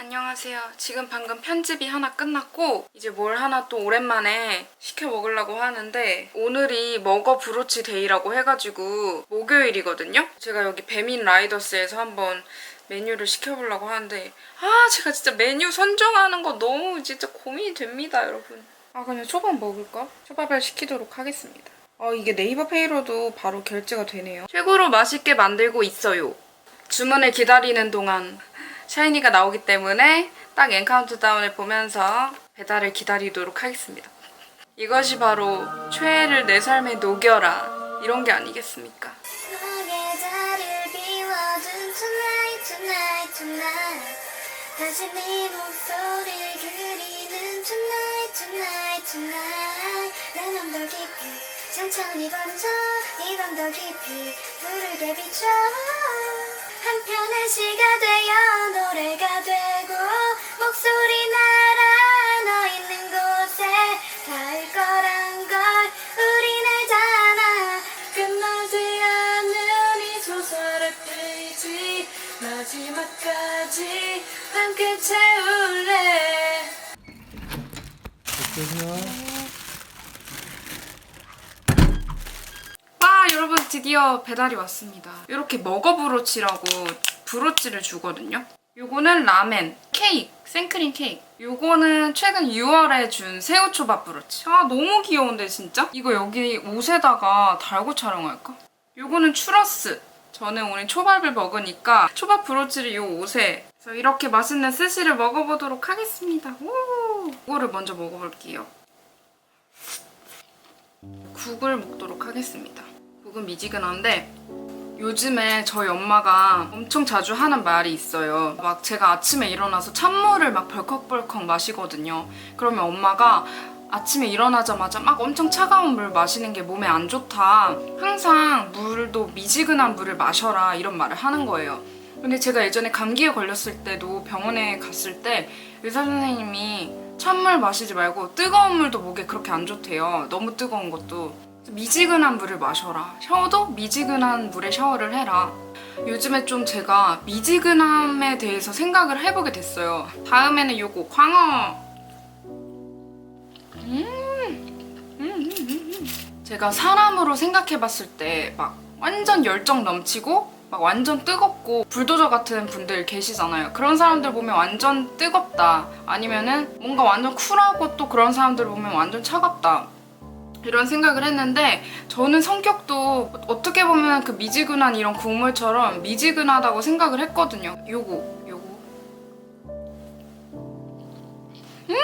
안녕하세요. 지금 방금 편집이 하나 끝났고 이제 뭘 하나 또 오랜만에 시켜 먹으려고 하는데 오늘이 먹어 브로치 데이라고 해가지고 목요일이거든요. 제가 여기 배민 라이더스에서 한번 메뉴를 시켜보려고 하는데 아 제가 진짜 메뉴 선정하는 거 너무 진짜 고민이 됩니다 여러분. 아 그냥 초밥 먹을까? 초밥을 시키도록 하겠습니다. 어 이게 네이버 페이로도 바로 결제가 되네요. 최고로 맛있게 만들고 있어요. 주문을 기다리는 동안 샤이니가 나오기 때문에 딱 엔카운트 다운을 보면서 배달을 기다리도록 하겠습니다. 이것이 바로 최애를 내 삶에 녹여라. 이런 게 아니겠습니까? 천천히 번져. 이밤더 깊이 푸르게 비춰 한편의 시가 되어 노래가 되고 목소리 날아 너 있는 곳에 닿을 거란 걸 우린 알잖아 끝나지 않는 이 소설의 페이지 마지막까지 함께 채울래. 와 여러분 드디어 배달이 왔습니다. 이렇게 먹어 브로치라고 브로치를 주거든요. 요거는 라멘, 케이크, 생크림 케이크. 요거는 최근 6월에 준 새우초밥 브로치. 아 너무 귀여운데 진짜? 이거 여기 옷에다가 달고 촬영할까? 요거는 추러스. 저는 오늘 초밥을 먹으니까 초밥 브로치를 이 옷에 그래서 이렇게 맛있는 스시를 먹어보도록 하겠습니다. 오! 이거를 먼저 먹어볼게요. 국을 먹도록 하겠습니다. 국은 미지근한데 요즘에 저희 엄마가 엄청 자주 하는 말이 있어요. 막 제가 아침에 일어나서 찬물을 막 벌컥벌컥 마시거든요. 그러면 엄마가 아침에 일어나자마자 막 엄청 차가운 물 마시는 게 몸에 안 좋다. 항상 물도 미지근한 물을 마셔라 이런 말을 하는 거예요. 근데 제가 예전에 감기에 걸렸을 때도 병원에 갔을 때 의사 선생님이 찬물 마시지 말고 뜨거운 물도 목에 그렇게 안 좋대요. 너무 뜨거운 것도. 미지근한 물을 마셔라. 샤워도 미지근한 물에 샤워를 해라. 요즘에 좀 제가 미지근함에 대해서 생각을 해보게 됐어요. 다음에는 요거 광어. 제가 사람으로 생각해봤을 때 막 완전 열정 넘치고 막 완전 뜨겁고 불도저 같은 분들 계시잖아요. 그런 사람들 보면 완전 뜨겁다. 아니면은 뭔가 완전 쿨하고 또 그런 사람들 보면 완전 차갑다. 이런 생각을 했는데 저는 성격도 어떻게 보면 그 미지근한 이런 국물처럼 미지근하다고 생각을 했거든요. 요거 요거 음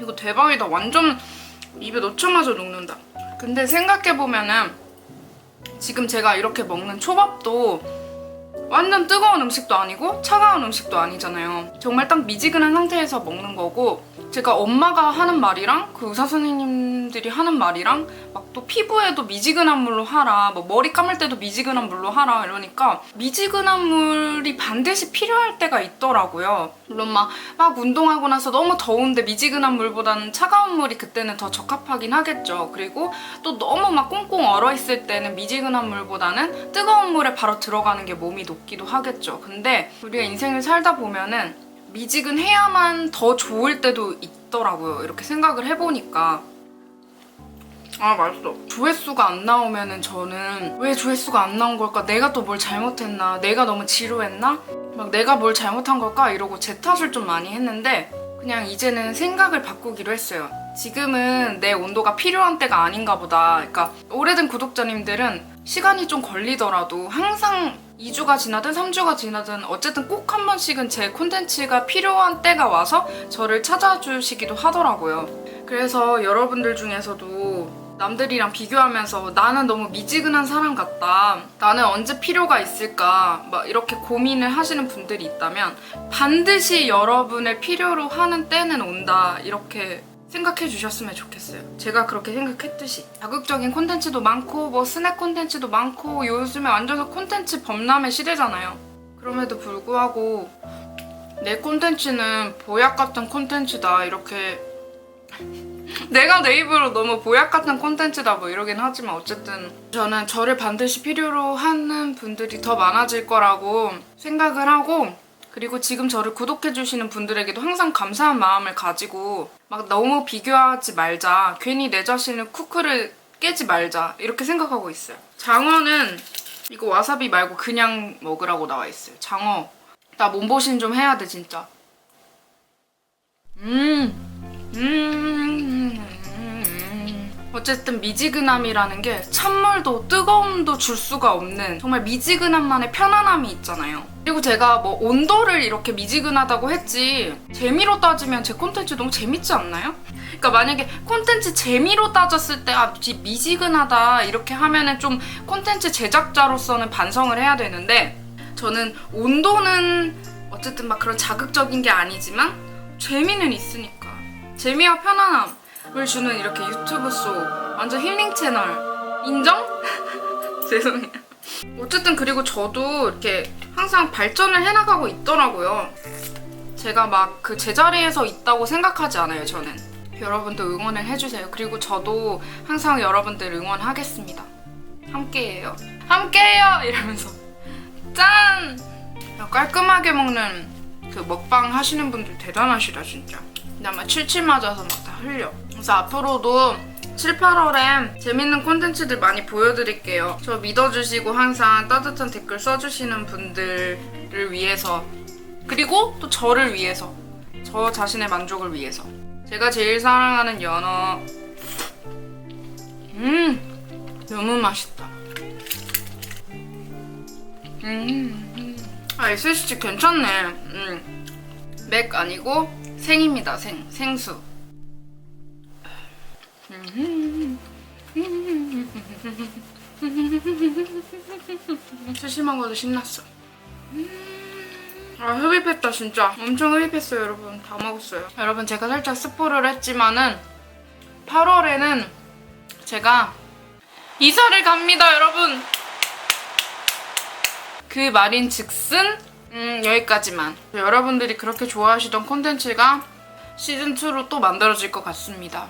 이거 대박이다. 완전 입에 넣자마자 녹는다. 근데 생각해보면은 지금 제가 이렇게 먹는 초밥도 완전 뜨거운 음식도 아니고 차가운 음식도 아니잖아요. 정말 딱 미지근한 상태에서 먹는 거고 제가 엄마가 하는 말이랑 그 의사 선생님들이 하는 말이랑 막 또 피부에도 미지근한 물로 하라 뭐 머리 감을 때도 미지근한 물로 하라 이러니까 미지근한 물이 반드시 필요할 때가 있더라고요. 물론 막, 막 운동하고 나서 너무 더운데 미지근한 물보다는 차가운 물이 그때는 더 적합하긴 하겠죠. 그리고 또 너무 막 꽁꽁 얼어 있을 때는 미지근한 물보다는 뜨거운 물에 바로 들어가는 게 몸이 녹기도 하겠죠. 근데 우리가 인생을 살다 보면은 미지근해야만 더 좋을 때도 있더라고요. 이렇게 생각을 해보니까. 아 맛있어. 조회수가 안 나오면은 저는 왜 조회수가 안 나온 걸까? 내가 또 뭘 잘못했나? 내가 너무 지루했나? 막 내가 뭘 잘못한 걸까? 이러고 제 탓을 좀 많이 했는데 그냥 이제는 생각을 바꾸기로 했어요. 지금은 내 온도가 필요한 때가 아닌가 보다. 그러니까 오래된 구독자님들은 시간이 좀 걸리더라도 항상 2주가 지나든 3주가 지나든 어쨌든 꼭 한 번씩은 제 콘텐츠가 필요한 때가 와서 저를 찾아주시기도 하더라고요. 그래서 여러분들 중에서도 남들이랑 비교하면서 나는 너무 미지근한 사람 같다. 나는 언제 필요가 있을까? 막 이렇게 고민을 하시는 분들이 있다면 반드시 여러분을 필요로 하는 때는 온다. 이렇게 생각해 주셨으면 좋겠어요. 제가 그렇게 생각했듯이. 자극적인 콘텐츠도 많고, 뭐 스낵 콘텐츠도 많고, 요즘에 완전 콘텐츠 범람의 시대잖아요. 그럼에도 불구하고, 내 콘텐츠는 보약 같은 콘텐츠다. 이렇게 내가 내 입으로 너무 보약 같은 콘텐츠다 뭐 이러긴 하지만 어쨌든 저는 저를 반드시 필요로 하는 분들이 더 많아질 거라고 생각을 하고 그리고 지금 저를 구독해주시는 분들에게도 항상 감사한 마음을 가지고 막 너무 비교하지 말자. 괜히 내 자신을 쿠크를 깨지 말자. 이렇게 생각하고 있어요. 장어는 이거 와사비 말고 그냥 먹으라고 나와 있어요. 장어. 나 몸보신 좀 해야 돼, 진짜. 음. 음. 어쨌든 미지근함이라는 게 찬물도 뜨거움도 줄 수가 없는 정말 미지근함만의 편안함이 있잖아요. 그리고 제가 뭐 온도를 이렇게 미지근하다고 했지 재미로 따지면 제 콘텐츠 너무 재밌지 않나요? 그러니까 만약에 콘텐츠 재미로 따졌을 때 아, 미- 미지근하다 이렇게 하면은 좀 콘텐츠 제작자로서는 반성을 해야 되는데 저는 온도는 어쨌든 막 그런 자극적인 게 아니지만 재미는 있으니까 재미와 편안함을 주는 이렇게 유튜브 속 완전 힐링 채널 인정? 죄송해요. 어쨌든 그리고 저도 이렇게 항상 발전을 해나가고 있더라고요. 제가 막 그 제자리에서 있다고 생각하지 않아요, 저는. 여러분도 응원을 해주세요. 그리고 저도 항상 여러분들 응원하겠습니다. 함께해요. 함께해요! 이러면서. 짠! 깔끔하게 먹는 그 먹방 하시는 분들 대단하시다, 진짜. 근데 아마 칠칠 맞아서 막 다 흘려. 그래서 앞으로도 7, 8월에 재밌는 콘텐츠들 많이 보여드릴게요. 저 믿어주시고 항상 따뜻한 댓글 써주시는 분들을 위해서 그리고 또 저를 위해서 저 자신의 만족을 위해서. 제가 제일 사랑하는 연어. 음 너무 맛있다. 음, 아 SSG 괜찮네. 음맥 아니고 생입니다. 생 생수 수심한 것도 신났어. 아 흡입했다 진짜. 엄청 흡입했어요 여러분. 다 먹었어요. 여러분 제가 살짝 스포를 했지만은 8월에는 제가 이사를 갑니다 여러분. 그 말인 즉슨 음, 여기까지만. 여러분들이 그렇게 좋아하시던 콘텐츠가 시즌2로 또 만들어질 것 같습니다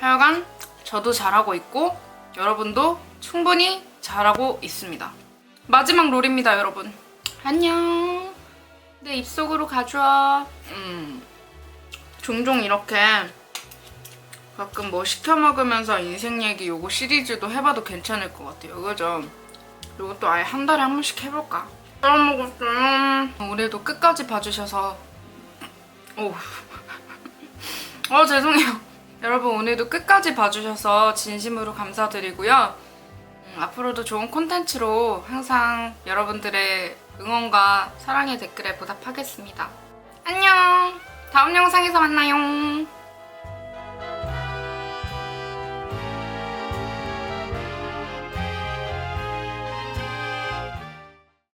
하여간 저도 잘하고 있고 여러분도 충분히 잘하고 있습니다 마지막 롤입니다 여러분 안녕. 내 입속으로 가져와. 음. 종종 이렇게 가끔 뭐 시켜 먹으면서 인생 얘기 요거 시리즈도 해봐도 괜찮을 것 같아요. 그죠? 요것도 아예 한 달에 한 번씩 해볼까? 잘 먹었어요. 올해도 끝까지 봐주셔서 오. 어 죄송해요. 여러분 오늘도 끝까지 봐주셔서 진심으로 감사드리고요. 음, 앞으로도 좋은 콘텐츠로 항상 여러분들의 응원과 사랑의 댓글에 보답하겠습니다. 안녕! 다음 영상에서 만나요.